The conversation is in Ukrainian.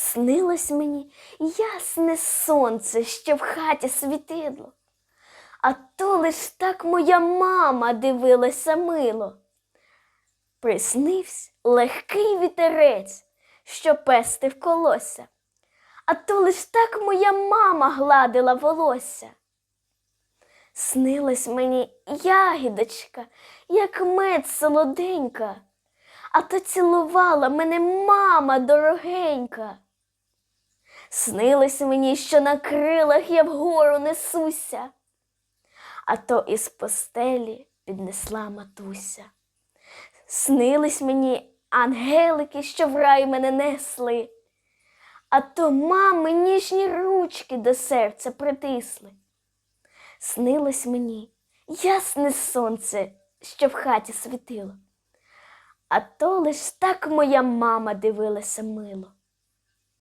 Снилось мені ясне сонце, що в хаті світило, а то лиш так моя мама дивилася мило. Приснився легкий вітерець, що пестив колося, а то лиш так моя мама гладила волосся. Снилась мені ягідочка, як мед солоденька, а то цілувала мене мама дорогенька. Снилось мені, що на крилах я вгору несуся, а то із постелі піднесла матуся. Снились мені ангелики, що в рай мене несли, а то мами ніжні ручки до серця притисли. Снилось мені ясне сонце, що в хаті світило, а то лиш так моя мама дивилася мило.